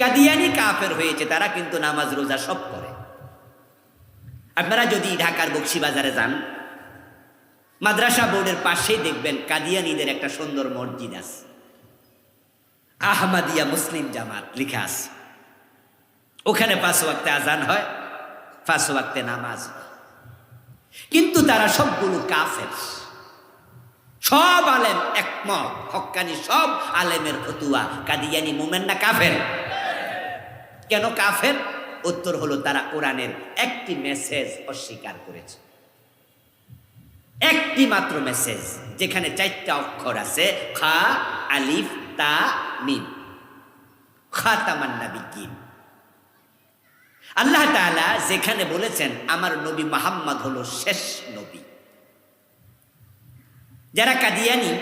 কাদিয়ানি কাফের হয়েছে, তারা কিন্তু নামাজ রোজা সব করে। আপনারা যদি ঢাকার বক্সিবাজারে যান, মাদ্রাসা বোর্ডের পাশেই দেখবেন কাদিয়ানিদের একটা সুন্দর মসজিদ আছে। আহমাদিয়া মুসলিম জামাত লিখা আছে। ওখানে পাঁচ ওয়াক্তে আজান হয়, পাঁচ ওয়াক্তে নামাজ কিন্তু তারা সবগুলো কাফের। সব আলেম একমত হক্কানি সব আলেমের ফতুয়া, কাদিয়ানি মোমেন না কাফের। কেন কাফের? উত্তর হলো, তারা কোরআনের একটি মেসেজ অস্বীকার করেছে। একটি মাত্র মেসেজ যেখানে চারটা অক্ষর আছে, খা, আলিফ, তা, মিম। খাতামান্না বিজ্ঞান আল্লাহ তাআলা যেখানে বলেছেন, আমার নবী মোহাম্মদ হলো শেষ নবী। যারা কাদিয়ানি,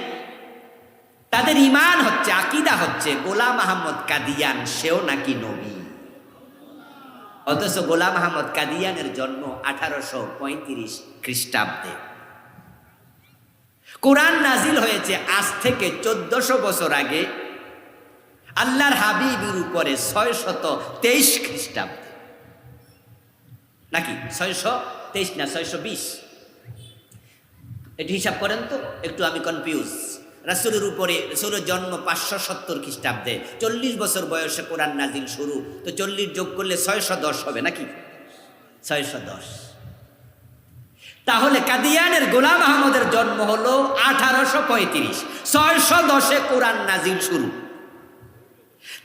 তাদের ইমান হচ্ছে, আকিদা হচ্ছে গোলাম আহমদ কাদিয়ান, সেও নাকি নবী। অথচ গোলাম আহমদ কাদিয়ানের জন্ম আঠারোশো পঁয়ত্রিশ খ্রিস্টাব্দে। কোরআন নাজিল হয়েছে আজ থেকে চোদ্দশো বছর আগে। আল্লাহর হাবিবের উপরে ছয় শত তেইশ খ্রিস্টাব্দে। নাকি ছয়শো তেইশ না ছয়শো বিশ? এটি হিসাব করেন তো, একটু আমি কনফিউজ রাসুলের উপরে, রসুলের জন্ম পাঁচশো সত্তর খ্রিস্টাব্দে। চল্লিশ বছর বয়সে কোরআন নাজিল শুরু। তো চল্লিশ যোগ করলে ছয়শো দশ হবে নাকি? ছয়শো দশ। তাহলে কাদিয়ানের গোলাম আহমদের জন্ম হলো আঠারোশো পঁয়ত্রিশ। ছয়শো দশে কোরআন নাজিল শুরু।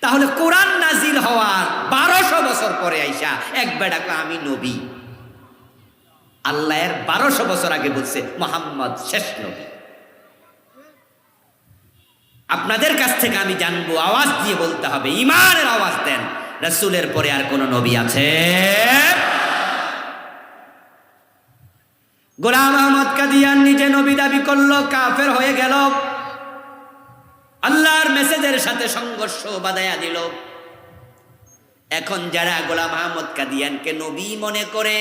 তাহলে কোরআন নাজিল হওয়ার বারোশো বছর পরে আইসা এক বেড়াকে আমি নবী। আল্লাহের বারোশো বছর আগে বলছে, মোহাম্মদ শেষ নবী। আপনাদের কাছ থেকে আমি জানব, আওয়াজ দিয়ে বলতে হবে, ইমানের আওয়াজ দেন। রসুলের পরে আর কোন নবী আছে? গোলাম আহমদ কাদিয়ান নিজে নবী দাবি করল, কাফের হয়ে গেল। আল্লাহর মেসেজের সাথে সংঘর্ষ বাদায়া দিল। এখন যারা গোলাম আহমদ কাদিয়ানকে নবী মনে করে,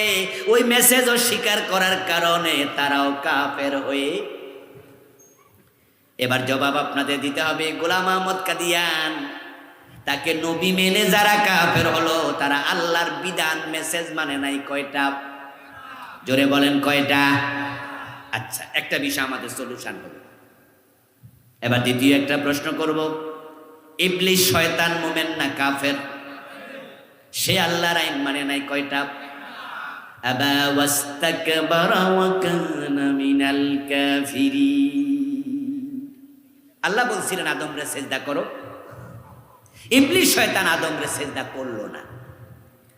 ওই মেসেজ অস্বীকার করার কারণে তারাও কাফের হয়ে এবার জবাব আপনাদের দিতে হবে, গোলাম আহমদ কাদিয়ান। তাকে নবী মেনে যারা কাফের হলো, তারা আল্লাহর বিধান মেসেজ মানে নাই কয়টা? জোরে বলেন কয়টা? আচ্ছা একটা বিষয় আমাদের সলিউশন হবে। এবার দ্বিতীয় একটা প্রশ্ন করব। ইবলিশ শয়তান মোমেন না কাফের? সে আল্লাহর আইন মানে নাই কয়টা? আবা ওয়াস্তাকবারা ওয়া কানা মিনাল কাফিরিন। আল্লাহ বলছিলেন আদমরে সেজদা করো। ইবলিশ শয়তান আদমরে সেজদা করল না,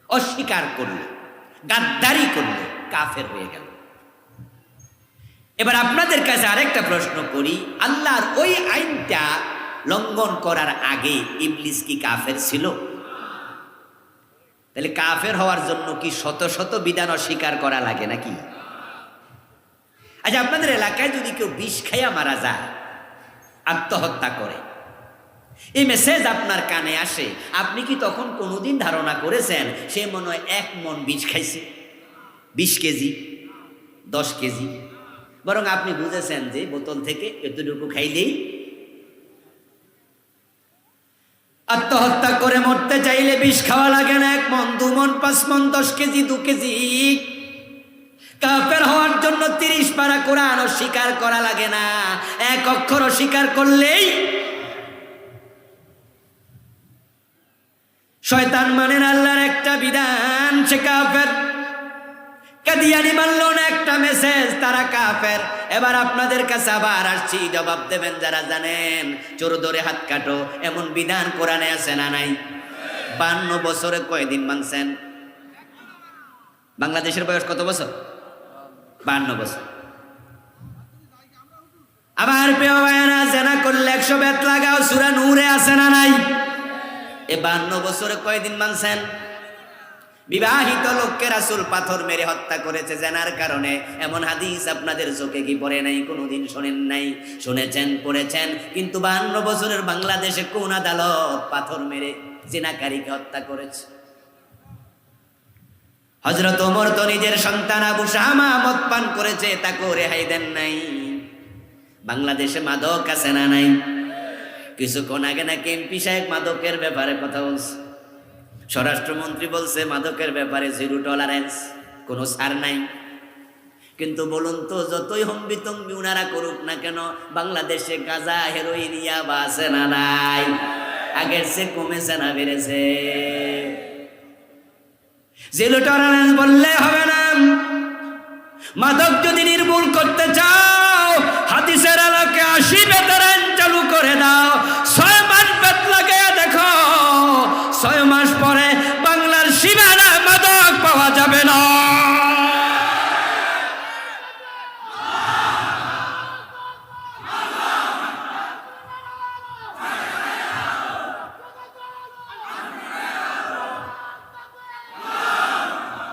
অস্বীকার করল, গাদ্দারি করল, কাফের হয়ে গেল। এবার আপনাদের কাছে আরেকটা প্রশ্ন করি, আল্লাহর ওই আইনটা লঙ্ঘন করার আগে ইবলিস কি কাফের ছিল? তাহলে কাফের হওয়ার জন্য কি শত শত বিধান অস্বীকার করা লাগে নাকি? আচ্ছা আপনাদের এলাকায় যদি কেউ বিষ খাইয়া মারা যায় আত্মহত্যা করে। এই মেসেজ আপনার কানে আসে। আপনি কি তখন কোনোদিন ধারণা করেছেন, সে মনে হয় এক মন বীজ খাইছে? বিশ কেজি, দশ কেজি। বরং আপনি বুঝেছেন যে বোতল থেকে এতটুকু খাইলেই আত্মহত্যা করে মরতে চাইলে বিষ খাওয়া লাগে না। এক মন, দু মন, পাঁচ মন, দশ কেজি, দু কেজি। কাফের হওয়ার জন্য তিরিশ পারা কোরআন স্বীকার করা লাগে না। এক অক্ষর স্বীকার করলেই শয়তান মানেন আল্লাহর একটা বিধান, সে কাফের। কাদিয়ানি মানল না একটা মেসেজ তারা কাফের। এবার আপনাদের কাছে আবার আসছি, জবাব দেবেন যারা জানেন, চোর ধরে হাত কাটো, এমন বিধান কোরআনে আছে না নাই? বান্ন বছরে কয়দিন মানছেন? বাংলাদেশের বয়স কত বছর? বান্ন বছর। আবার বায়না জেনা করলে একশো বেত লাগাও, সুরা নূরে আছে না নাই? এ বান্ন বছরে কয়দিন মানছেন বিবাহিত লোককে রাসুল পাথর মেরে হত্যা করেছে জেনার কারণে। এমন হাদিস আপনাদের চোখে কি পড়ে নাই? কোনোদিন শোনেন নাই? শুনেছেন, পড়েছেন, কিন্তু বান্ন বছরের বাংলাদেশে কোন আদালত পাথর মেরে জেনাকারীকে হত্যা করেছে? হজরত ওমর তো নিজের সন্তান আবু শাহামা মদ পান করেছে তাকে রেহাই দেন নাই। বাংলাদেশে মাদক আছে না নাই? কিছুক্ষণ আগে নাকি এমপি সাহেব মাদকের ব্যাপারে কথা বলছে। স্বরাষ্ট্রমন্ত্রী বলছে, মাদকের ব্যাপারে জিরো টলারেন্স কোনো ছাড় নাই। কিন্তু বলুন তো, যতই হম্বি তম্বি উনারা করুক না কেন, বাংলাদেশে গাজা হেরোইন ইয়াবা আছে না নাই? আগের সে কমেছে না, বেড়েছে। জিরো টলারেন্স বললে হবে না। মাদক যদি নির্মূল করতে চাও, হাদিসের আলোকে আশি বেতরেন চালু করে দাও।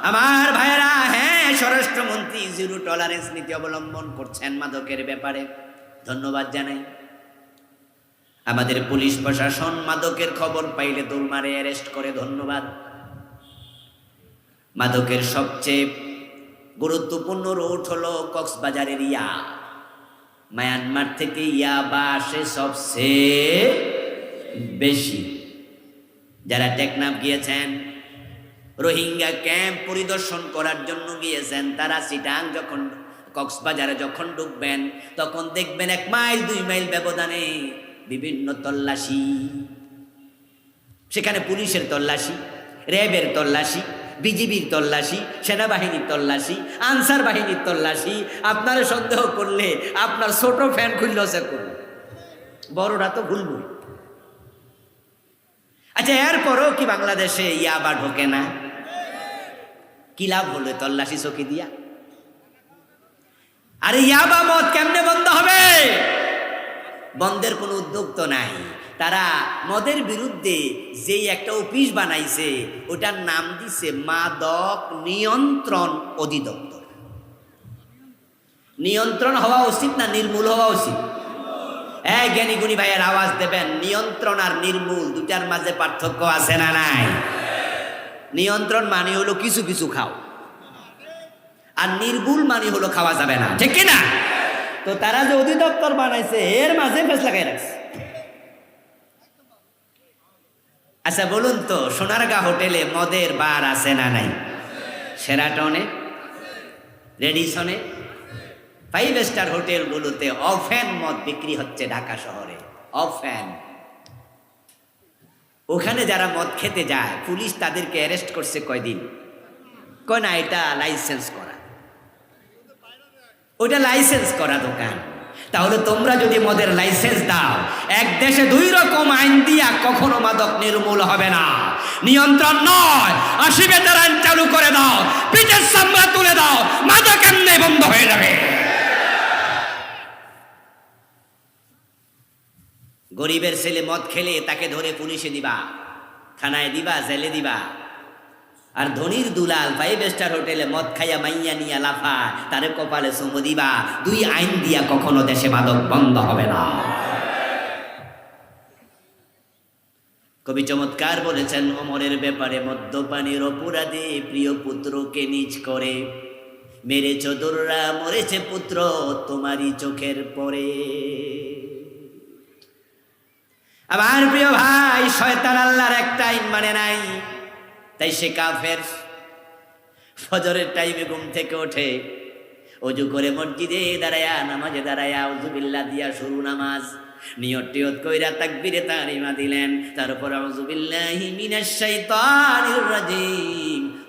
আমার ভাইয়েরা হ্যাঁ স্বরাষ্ট্রমন্ত্রী জিরো টলারেন্স নীতি অবলম্বন করছেন মাদকের ব্যাপারে। ধন্যবাদ জানাই। আমাদের পুলিশ প্রশাসন মাদকের খবর পাইলে দৌড়মারে অ্যারেস্ট করে, ধন্যবাদ। মাদকের সবচেয়ে গুরুত্বপূর্ণ রুট হলো কক্সবাজারের ইয়া। মায়ানমার থেকে ইয়া বা আসে সবচেয়ে বেশি। যারা টেকনাফ গিয়েছেন রোহিঙ্গা ক্যাম্প পরিদর্শন করার জন্য গিয়েছেন। তারা সিটাং যখন, কক্সবাজারে যখন ঢুকবেন, তখন দেখবেন এক মাইল, দুই মাইল ব্যবধানে বিভিন্ন তল্লাশি। সেখানে পুলিশের তল্লাশি, র্যাবের তল্লাশি, বিজিবির তল্লাশি, সেনাবাহিনীর তল্লাশি, আনসার বাহিনীর তল্লাশি। আপনার সন্দেহ করলে আপনার ছোট ফ্যান খুলল সে করুন বড়রা তো ভুলবই। আচ্ছা এরপরও কি বাংলাদেশে ইয়াবা ঢোকে না? কি লাভ হলো তল্লাশি চকি দিয়া? আরে ইয়াবা মদ কেমনে বন্ধ হবে? বন্ধের কোনো উদ্যোগ তো নাই। তারা মদের বিরুদ্ধে যেই একটা অফিস বানাইছে, ওটার নাম দিছে মাদক নিয়ন্ত্রণ অধিদপ্তর। নিয়ন্ত্রণ হওয়া উচিত না নির্মূল হওয়া উচিত? হ্যাঁ জ্ঞানী গুণী ভাইয়ের আওয়াজ দেবেন, নিয়ন্ত্রণ আর নির্মূল দুটার মাঝে পার্থক্য আছে না নাই? নিয়ন্ত্রণ মানে হলো কিছু কিছু খাও। আর নির্মূল মানে হলো খাওয়া যাবে না, ঠিক কিনা? তো তারা যে অধিদপ্তর বানাইছে, এর মাঝে ফেস লাগাই রাখছে। আচ্ছা বলুন তো, সোনারগা হোটেলে মদের বার আছে না নাই? সেরাটনে রেডিসনে ফাইভ স্টার হোটেলগুলোতে অফ্যান মদ বিক্রি হচ্ছে ঢাকা শহরে। অফ্যান ওখানে যারা মদ খেতে যায়, পুলিশ তাদেরকে অ্যারেস্ট করছে কয়দিন? কয় না, এটা লাইসেন্স করা। ওটা লাইসেন্স করা দোকান। তাহলে তোমরা যদি মদের লাইসেন্স দাও, এক দেশে দুই রকম আইন দিয়া কখনো মাদক নির্মূল হবে না। নিয়ন্ত্রণ নয় আসিবে তার আইন চালু করে দাও, পিঠের সামরা তুলে দাও, মাদক এমনি বন্ধ হয়ে যাবে। গরিবের ছেলে মদ খেলে তাকে ধরে পুলিশে দিবা, থানায় দিবা, জেলে দিবা। আর ধনির দুলাল ফাইভ স্টার হোটেলে মদ খাইয়া মাইয়া নিয়া লাফা, তারে কপালে চুমু দিবা, দুই আইন দিয়া কখনো দেশে মাদক বন্ধ হবে না। কবি চমৎকার বলেছেন, অমরের ব্যাপারে মদ্যপানের অপরাধে প্রিয় পুত্রকে নিজ করে। মেরেছ দোররা, মরেছে পুত্র, তোমারই চোখের পরে। আমার প্রিয় ভাই, শয়তান আল্লাহর একটা আইন মানে নাই। তাই সে কাফের। ফজরের টাইমে ঘুম থেকে ওঠে অজু করে মসজিদে দাঁড়ায়া, নামাজে দাঁড়ায়া উজুবিল্লা দিয়া শুরু নামাজ। নিয়ত টিয়ত কইরা তাকবিরে তারিমা দিলেন। তারপর আউযুবিল্লাহি মিনাশ শাইতানির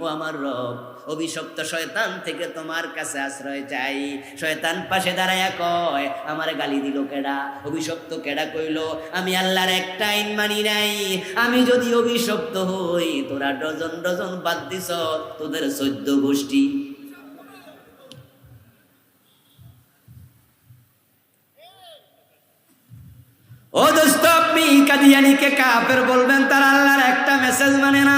ও আমার রব অভিশপ্ত শয়তান থেকে তোমার কাছে আশ্রয় চাই। শয়তান পাশে দাঁড়ায়া কয়, আমার গালি দিল কেডা? অভিশপ্ত কেডা কইল? আমি আল্লাহর একটা আইন মানি নাই। আমি যদি অভিশপ্ত হই, তোরা ডজন ডজন বাদ দিছ, তোদের চোদ্দ গোষ্ঠী। ও দোস্ত, আপনি কাদিয়ানিকে কাফের বলবেন, তার আল্লাহর একটা মেসেজ মানে না।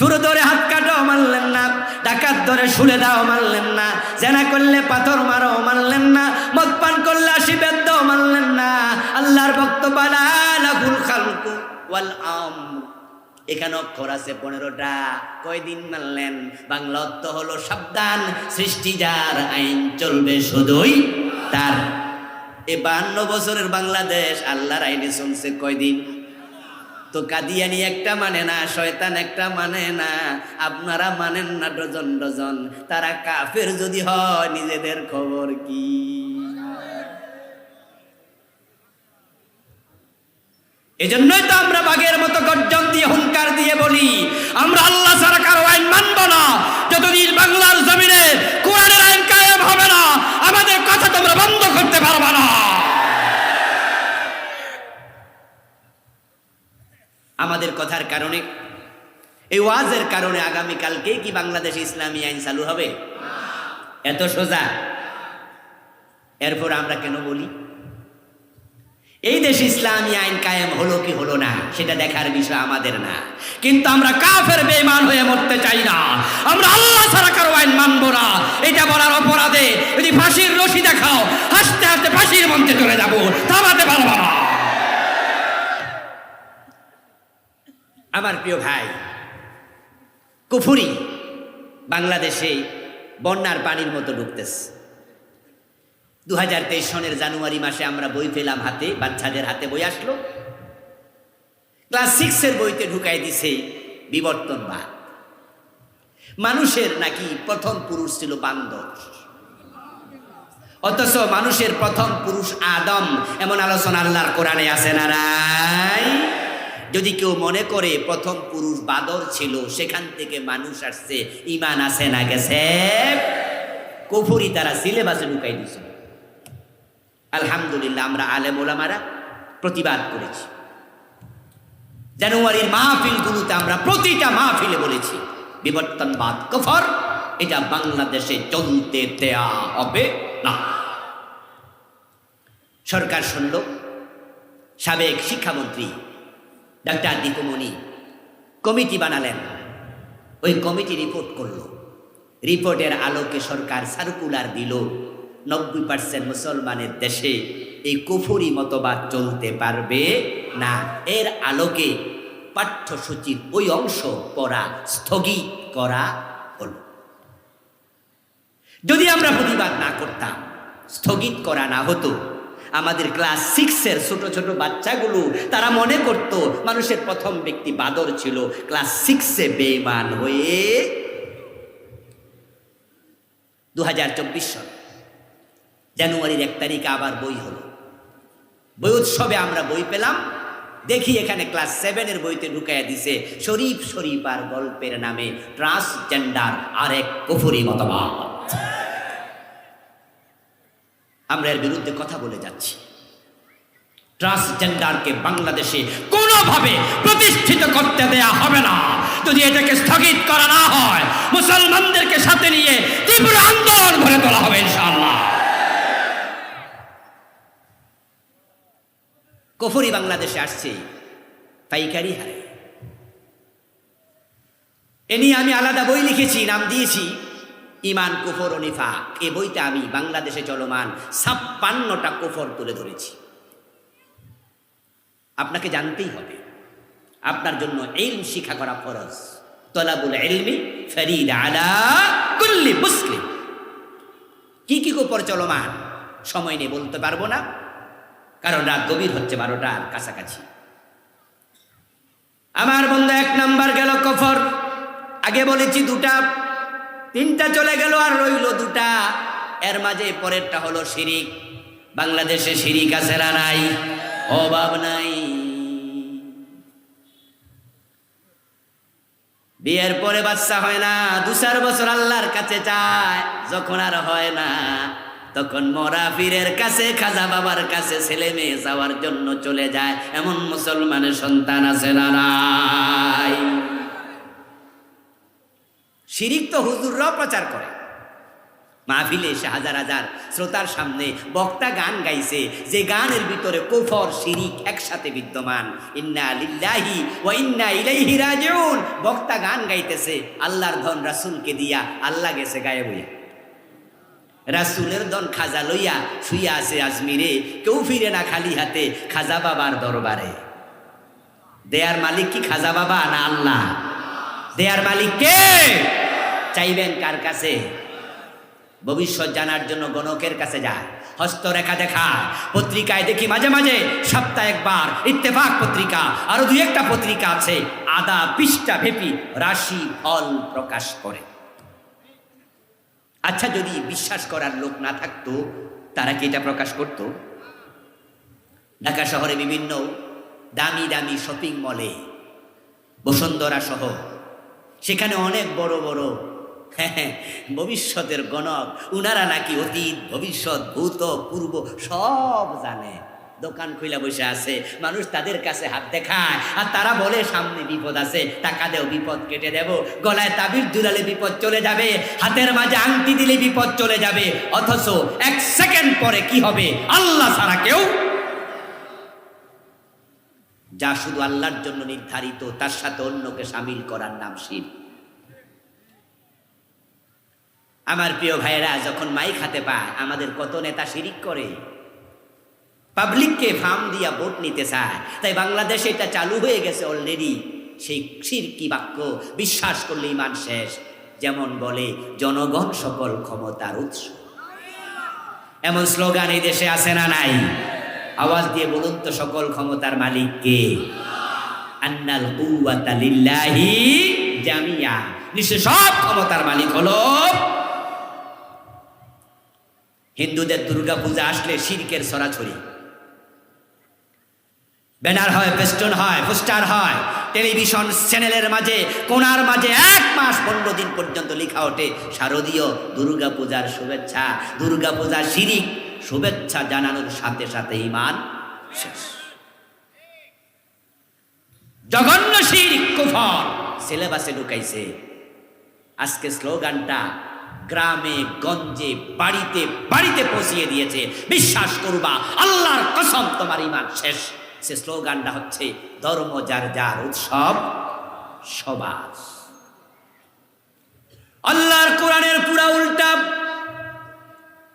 ছুরো ধরে হাত কাটাও মারলেন না। ডাকাত ধরে শুলে দাও মারলেন না। জেনা করলে পাথর মারো মারলেন না। মদ পান করলে আসি দাও মারলেন না। আল্লাহর ভক্ত ওয়াল আম। এখানে অক্ষর আছে পনেরোটা। কয়দিন মানলেন? বাংলা অর্থ হলো সাবধান, সৃষ্টি যার, আইন চলবে শুধুই তার। এ বাহান্ন বছরের বাংলাদেশ, আল্লাহর আইনে শুনছে কয়দিন? তো কাদিয়ানি একটা মানে না, শয়তান একটা মানে না, আপনারা মানেন না ডজন ডজন। তারা কাফের যদি হয়, নিজেদের খবর কি? এজন্যই তো আমরা বাঘের মতো গর্জন দিয়ে, হুঙ্কার দিয়ে বলি, আমরা আল্লাহ ছাড়া কারও আইন মানব না। যতদিন বাংলার জমিনে কোরআনের আইন কায়েম হবে না, আমাদের কথা তোমরা বন্ধ করতে পারবে না। আমাদের কথার কারণে, এই ওয়াজের কারণে আগামীকালকে কি বাংলাদেশে ইসলামী আইন চালু হবে? এত সোজা। এরপর আমরা কেন বলি? এই দেশে ইসলামী আইন কায়েম হলো কি হলো না, সেটা দেখার বিষয় আমাদের না। কিন্তু আমরা কাফের বেমান হয়ে মরতে চাই না। আমরা আল্লাহ ছাড়া কারও আইন মানবো না। এটা বলার অপরাধে যদি ফাঁসির রশি দেখাও, হাসতে হাসতে ফাঁসির মঞ্চে চলে যাব, থামাতে পারব না। আমার প্রিয় ভাই, কুফুরি বাংলাদেশে বন্যার পানির মতো ঢুকতেছে দু হাজার তেইশ সনের জানুয়ারি মাসে আমরা বই পেলাম হাতে, বাচ্চাদের হাতে বই আসলো। ক্লাস সিক্সের বইতে ঢুকাই দিছে বিবর্তনবাদ মানুষের নাকি প্রথম পুরুষ ছিল বান্দর। অথচ মানুষের প্রথম পুরুষ আদম, এমন আলোচনা আল্লাহর কোরআনে আছে না নাই? যদি কেউ মনে করে প্রথম পুরুষ বাদর ছিল, সেখান থেকে মানুষ আসছে ইমান আছে না গেছে। কুফুরি তারা সিলেবাসে ঢুকাই দিয়েছিল আলহামদুলিল্লাহ, আমরা আলেম প্রতিবাদ করেছি। জানুয়ারির মাহফিলগুলোতে আমরা প্রতিটা মাহফিলে বলেছি, বিবর্তনবাদ কফর, এটা বাংলাদেশে চলতে দেয়া হবে না। সরকার শুনল, সাবেক শিক্ষামন্ত্রী ডাক্তার দীপুমণি কমিটি বানালেন। ওই কমিটি রিপোর্ট করল। রিপোর্টের আলোকে সরকার সার্কুলার দিল। নব্বই পার্সেন্ট মুসলমানের দেশে এই কুফুরি মতবাদ চলতে পারবে না। এর আলোকে পাঠ্যসূচির ওই অংশ পড়া স্থগিত করা হল। যদি আমরা প্রতিবাদ না করতাম, স্থগিত করা না হতো আমাদের ক্লাস সিক্সের ছোট ছোট বাচ্চাগুলো, তারা মনে করত মানুষের প্রথম ব্যক্তি বাদর ছিল। ক্লাস সিক্সে বেমান হয়ে দু হাজার চব্বিশ সাল জানুয়ারির এক তারিখে আবার বই হলো। বই উৎসবে আমরা বই পেলাম। দেখি এখানে ক্লাস সেভেনের বইতে ঢুকাইয়া দিছে শরীফ শরীফ আর গল্পের নামে ট্রান্সজেন্ডার আর এক কুফুরি মতবাদ। আমরা এর বিরুদ্ধে কথা বলে যাচ্ছি। ট্রান্সজেন্ডারকে বাংলাদেশে কোনোভাবে প্রতিষ্ঠিত করতে দেয়া হবে না। যদি এটাকে স্থগিত করা না হয়, মুসলমানদেরকে সাথে নিয়ে তীব্র আন্দোলন গড়ে তোলা হবে ইনশাআল্লাহ। কফরি বাংলাদেশে আসছে পাইকারি হারে। এ নিয়ে আমি আলাদা বই লিখেছি, নাম দিয়েছি। ইমান, কুফর ও নিফাক, এ বইটা আমি বাংলাদেশে চলমান ছাপ্পান্নটা কুফর তুলে ধরেছি। আপনাকে জানতেই হবে, আপনার জন্য ইলম শিক্ষা করা ফরজ। তলাবুল ইলমি ফরিদ আলা কুল্লি মুসলিম। কি কি কুফর চলমান, সময় নিয়ে বলতে পারব না, কারণ রাত গভীর হচ্ছে বারোটার কাছাকাছি। আমার বন্ধু, এক নাম্বার গেল কফর। আগে বলেছি দুটা তিনটা চলে গেল আর রইল দুটা। এর মাঝে পরেরটা হলো শিরিক। বাংলাদেশে শিরিক আছে না নাই? অভাব নাই। বিয়ের পরে বাচ্চা হয় না, দু চার বছর আল্লাহর কাছে চায়, যখন আর হয় না। তখন মরা পীরের কাছে, খাজা বাবার কাছে ছেলে মেয়ে যাওয়ার জন্য চলে যায়। এমন মুসলমানের সন্তান আছে না নাই? শিরিক তো হুজুররাও প্রচার করে। মাহফিলে এসে হাজার হাজার শ্রোতার সামনে বক্তা গান গাইছে, যে গানের ভিতরে কুফর, শিরিক একসাথে বিদ্যমান। ইন্না লিল্লাহি ওয়া ইন্না ইলাইহি রাজিউন। বক্তা গান গাইতেছে, আল্লাহর ধন রাসূলকে দিয়া আল্লাহ গেছে গায়ে বইয়া। রাসূলের ধন খাজা লইয়া শুইয়া আছে আজমিরে, কেউ ফিরে না খালি হাতে খাজা বাবার দরবারে। দেয়ার মালিক কি খাজা বাবা না আল্লাহ? দেয়ার মালিক কে? চাইবেন কার কাছে? ভবিষ্যৎ জানার জন্য গণকের কাছে যায়। হস্তরেখা দেখা, পত্রিকায় দেখি মাঝে মাঝে সপ্তাহে একবার ইত্তেফাক পত্রিকা, আরও দুই একটা পত্রিকা আছে, আদা পৃষ্ঠা ভেপি রাশি ফল প্রকাশ করে। আচ্ছা যদি বিশ্বাস করার লোক না থাকতো, তারা কি এটা প্রকাশ করত? ঢাকা শহরে বিভিন্ন দামি দামি শপিং মলে, বসুন্ধরা সহ, সেখানে অনেক বড় বড় ভবিষ্যতের গণক। উনারা নাকি অতীত, ভবিষ্যৎ, ভূত, পূর্ব সব জানে। দোকান খুলে বসে আছে, মানুষ তাদের কাছে হাত দেখায়, আর তারা বলে, সামনে বিপদ আছে, টাকা দেও, বিপদ কেটে দেব। গলায় তাবির দুলালে বিপদ চলে যাবে, হাতের মাঝে আংটি দিলে বিপদ চলে যাবে। অথচ এক সেকেন্ড পরে কি হবে? আল্লাহ ছাড়া কেউ যা শুধু আল্লাহর জন্য নির্ধারিত, তার সাথে অন্যকে সামিল করার নাম শিব আমার প্রিয় ভাইয়েরা, যখন মাইক হাতে পায়, আমাদের কত নেতা শিরিক করে। পাবলিককে ফার্ম দিয়া ভোট নিতে চায়। তাই বাংলাদেশে এটা চালু হয়ে গেছে অলরেডি সেই সিরকি বাক্য, বিশ্বাস করলে ইমান শেষ। যেমন বলে, জনগণ সকল ক্ষমতার উৎস। এমন স্লোগান এই দেশে আছে না নাই? আওয়াজ দিয়ে বলুন তো, সকল ক্ষমতার মালিক কে? আন্নাল জামিয়া। নিশ্চয় সব ক্ষমতার মালিক হলো হিন্দুদের দুর্গা পূজা আসলে শিরকের সরাছড়ি ব্যানার হয় ফেস্টুন হয়, পোস্টার হয়, টেলিভিশন চ্যানেলের মাঝে, কোনার মাঝে এক মাস পনেরো দিন পর্যন্ত লেখা ওঠে, শারদীয় দুর্গা পূজার শুভেচ্ছা দুর্গা পূজার শিরিক, শুভেচ্ছা জানানোর সাথে সাথে ইমান শেষ। জঘন্য শিরিক কুফর, সিলেবাসে ঢুকাইছে। আজকে স্লোগানটা গ্রামে, গঞ্জে, বাড়িতে বাড়িতে পৌঁছিয়ে দিয়েছে। বিশ্বাস করবা, আল্লাহর কসম তোমার ইমান শেষ। সে স্লোগানটা হচ্ছে, ধর্ম যার যার উৎসব সবার আল্লাহর কোরআনের পুরা উল্টা।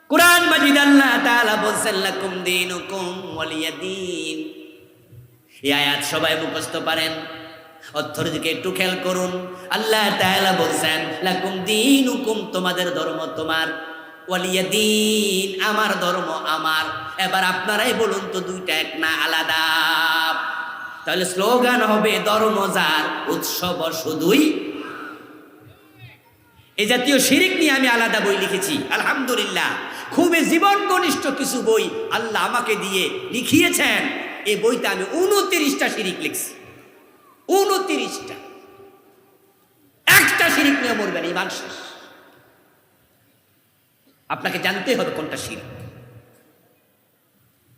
কোরআন মাজিদ আল্লাহ তাআলা বলছেন, লাকুম দীনুকুম ওয়ালিয়া দিন এই আয়াত সবাই মুখস্থ পারেন। অর্থর দিকে একটু খেয়াল করুন। আল্লাহ তাআলা বলছেন, লাকুম দীনুকুম, তোমাদের ধর্ম তোমার। ওয়ালিয়া দিন, আমার ধর্ম আমার। এবার আপনারাই বলুন তো, দুইটা এক না, আলাদা। তাহলে স্লোগান হবে, ধর্ম যার, উৎসব শুধুই। এই জাতীয় শিরিক নিয়ে আমি আলাদা বই লিখেছি, আলহামদুলিল্লাহ। খুবই জীবন ঘনিষ্ঠ কিছু বই আল্লাহ আমাকে দিয়ে লিখিয়েছেন। এই বইতে আমি উনত্রিশটা শিরিক লিখছি। উনত্রিশটা। একটা শিরিক নিয়ে মরবেন, ইমান শেষ। আপনাকে জানতে হবে কোনটা শিরিক।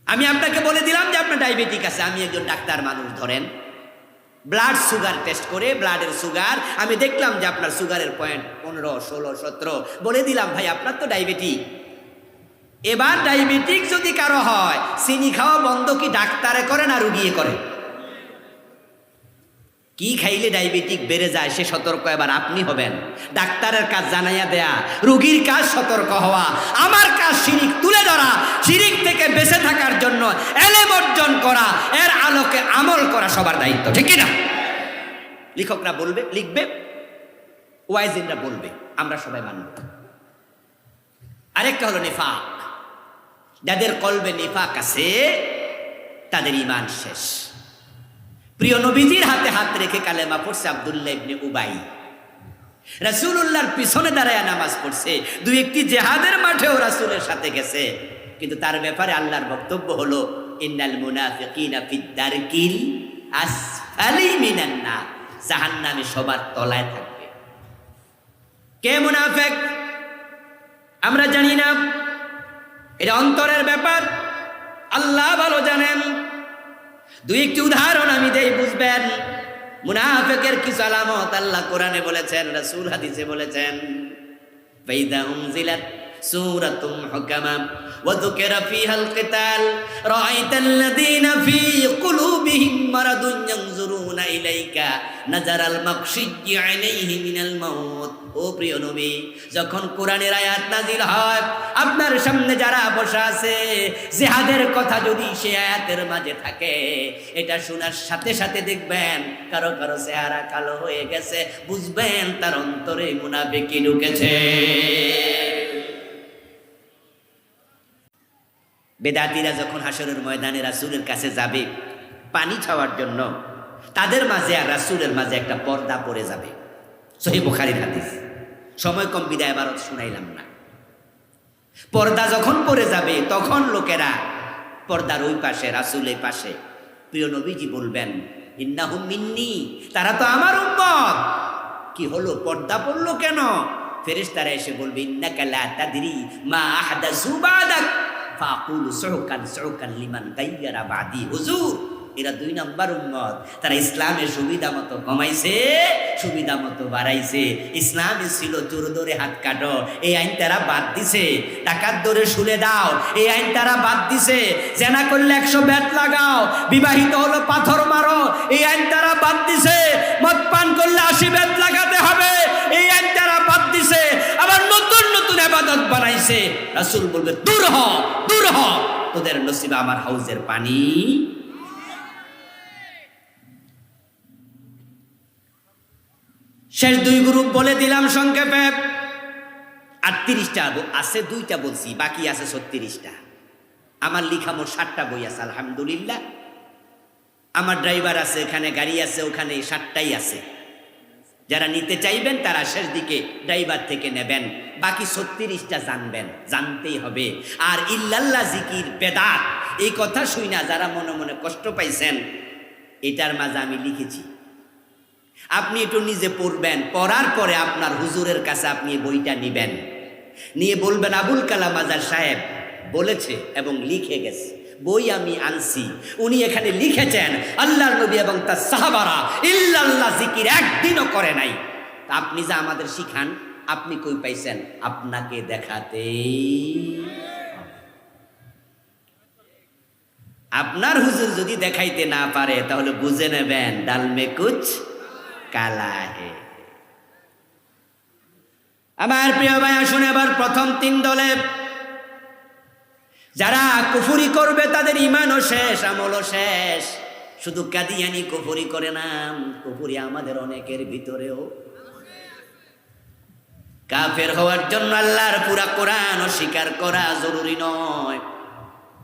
আমি আপনাকে বলে দিলাম যে আপনার ডায়াবেটিক আছে, আমি একজন ডাক্তার মানুষ, ধরেন। ব্লাড সুগার টেস্ট করে, ব্লাডের সুগার, আমি দেখলাম যে আপনার সুগারের পয়েন্ট পনেরো, ষোলো, সতেরো। বলে দিলাম, ভাই, আপনার তো ডায়াবেটিক। এবার ডায়াবেটিক যদি কারও হয়, চিনি খাওয়া বন্ধ কি ডাক্তারে করে না রুগিয়ে করে? কি খাইলে ডায়াবেটিক বেড়ে যায় সে সতর্ক, এবার আপনি হবেন। ডাক্তারের কাজ জানাইয়া দেয়া, রুগীর কাজ সতর্ক হওয়া, আমার কাজ শিরিক তুলে ধরা, শিরিক থেকে বেঁচে থাকার জন্য এলেম অর্জন করা, এর আলোকে আমল করা সবার দায়িত্ব, ঠিক না লেখকরা বলবে, লিখবে, ওয়াইজিনরা বলবে, আমরা সবাই মানব। আরেকটা হলো নিফাক। যাদের কলবে নিফাক আছে, তাদের ইমান শেষ। প্রিয় নবীজির হাতে হাত রেখে কালেমা পড়ছে আবদুল্লাহ ইবনে উবাই। রাসূলুল্লাহর পিছনে দাঁড়ায় নামাজ পড়ছে। দুই একটি জেহাদের মাঠেও রাসূলের সাথে গেছে। কিন্তু তার ব্যাপারে আল্লাহর বক্তব্য হলো, ইন্নাল মুনাফিকিনা ফিদ দারকিল আসফালি মিনান নার। জাহান্নামে সবার তলায় থাকবে। কে মুনাফিক? আমরা জানি না। এটা অন্তরের ব্যাপার। আল্লাহ ভালো জানেন। দুই একটি উদাহরণ আমি দেই, বুঝবেন? মুনাফেকের কিছু আলামত আল্লাহ কোরআনে বলেছেন, রাসূল হাদিসে বলেছেন, ফাইদা উনজিলাত সূরাতুম হুকামা। ফিহাল কিতাল রাআইতাল লাযীনা ফী কুলুবিহিম মারাদুন ইয়ানজুরুনা ইলাইকা নাজারাল মাকশিয়্যি আলাইহি মিনাল মাউত ও প্রিয় নবী, যখন কোরআনের আয়াত নাজিল হয়, আপনার সামনে যারা বসা আছে, জিহাদের কথা যদি সে আয়াতের মাঝে থাকে, এটা শোনার সাথে সাথে দেখবেন, কারও কারও চেহারা কালো হয়ে গেছে, বুঝবেন তার অন্তরে মুনাফিকি ঢুকেছে। বেদাতিরা যখন হাসরের ময়দানে রাসুলের কাছে যাবে পানি খাওয়ার জন্য, তাদের মাঝে আর রাসুলের মাঝে একটা পর্দা পড়ে যাবে। সহি বুখারির হাদিস। সময় কম বিদায় এবার শুনাইলাম না। পর্দা যখন পড়ে যাবে, তখন লোকেরা পর্দার ওই পাশে রাসুলের পাশে, প্রিয় নবীজি বলবেন, ইন্নাহুম মিন্নি, তারা তো আমার উম্মত। কি হলো? পর্দা পড়ল কেন? ফেরেশতারা এসে বলবে, ইন্নাকা লা তাদরি মা আহদাসু বাদাক। ফাকুলু লিমান গায়্যারা বাদি। হুজুর, এরা দুই নাম্বার উম্মত। তারা ইসলামের সুবিধা মতো কমাইছে সুবিধা মতো বাড়াইছে। ইসলামে ছিল চোর ধরে হাত এই আইন তারা বাদ দিছে। টাকার দরে শুলে দাও। এই আইন তারা বাদ দিছে। জেনা করলে একশো ব্যাট লাগাও। বিবাহিত হলো পাথর মারো। এই আইন তারা বাদ দিছে। মদ পান করলে আশি ব্যাট লাগাতে হবে। এই আইন তারা বাদ দিছে। নতুন আবাদত বানাইছে। রাসূল বলবে, দূর হ দূর হ। তোদের নসিবে আমার হাউজের পানি। শেষ দুই গ্রুপ বলে দিলাম সংক্ষেপে। আটত্রিশটা আছে দুইটা বলছি, বাকি আছে ছত্রিশটা। আমার লিখা মোট ষাটটা বই আছে, আলহামদুলিল্লাহ। আমার ড্রাইভার আছে, এখানে গাড়ি আছে, ওখানে ষাটটাই আছে। যারা নিতে চাইবেন, তারা শেষ দিকে ড্রাইভার থেকে নেবেন। বাকি ছত্রিশটা জানবেন। জানতেই হবে। আর ইল্লাল্লাহ জিকির বেদাত। এই কথা শুই না, যারা মনে মনে কষ্ট পাইছেন, এটার মাঝে আমি লিখেছি। আপনি একটু নিজে পড়বেন, পড়ার পরে আপনার হুজুরের কাছে আপনি বইটা নিবেন। নিয়ে বলবেন, আবুল কালাম আজার সাহেব বলেছে এবং লিখে গেছে। বই আমি আনছি। উনি এখানে লিখেছেন, আল্লাহর নবী এবং তার সাহাবারা ইল্লাল্লাহ জিকির একদিনও করে নাই। তা আপনি যা আমাদের শিখান, আপনি কই পাইছেন? আপনাকে দেখাতে আপনার হুজুর যদি দেখাইতে না পারে, তাহলে বুঝে নেবেন ডালমে কুচ কালা হে। আমার প্রিয় ভাই আসুন এবার প্রথম তিন দলে যারা কুফুরি করবে, তাদের ইমানও শেষ, আমলও শেষ। শুধু কাদিয়ানি কুফুরি করে না, কুফুরি আমাদের অনেকের ভিতরেও। কাফের হওয়ার জন্য আল্লাহর পুরা কোরআন স্বীকার করা জরুরি নয়।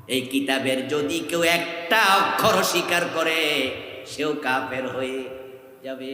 এই কিতাবের যদি কেউ একটা অক্ষর স্বীকার করে, সেও কাফের হয়ে যাবে।